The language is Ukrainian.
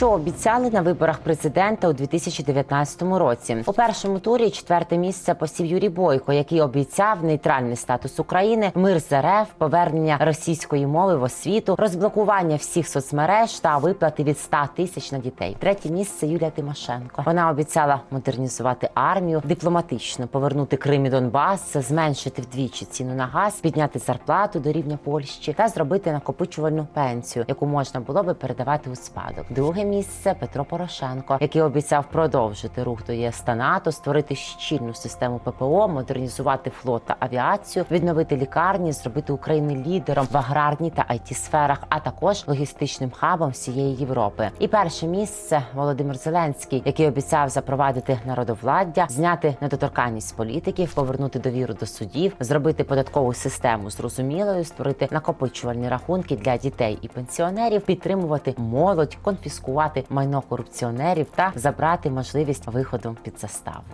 що обіцяли на виборах президента у 2019 році. У першому турі четверте місце посів Юрій Бойко, який обіцяв нейтральний статус України, мир з РФ, повернення російської мови в освіту, розблокування всіх соцмереж та виплати від 100 тисяч на дітей. Третє місце Юлія Тимошенко. Вона обіцяла модернізувати армію, дипломатично повернути Крим і Донбас, зменшити вдвічі ціну на газ, підняти зарплату до рівня Польщі та зробити накопичувальну пенсію, яку можна було би передавати у спадок. Друге місце Петро Порошенко, який обіцяв продовжити рух до ЄС та НАТО, створити щільну систему ППО, модернізувати флот та авіацію, відновити лікарні, зробити Україну лідером в аграрній та it сферах, а також логістичним хабом всієї Європи. І перше місце Володимир Зеленський, який обіцяв запровадити народовладдя, зняти недоторканність політиків, повернути довіру до судів, зробити податкову систему зрозумілою, створити накопичувальні рахунки для дітей і пенсіонерів, підтримувати молодь, конфіскувати майно корупціонерів та забрати можливість виходу під заставу.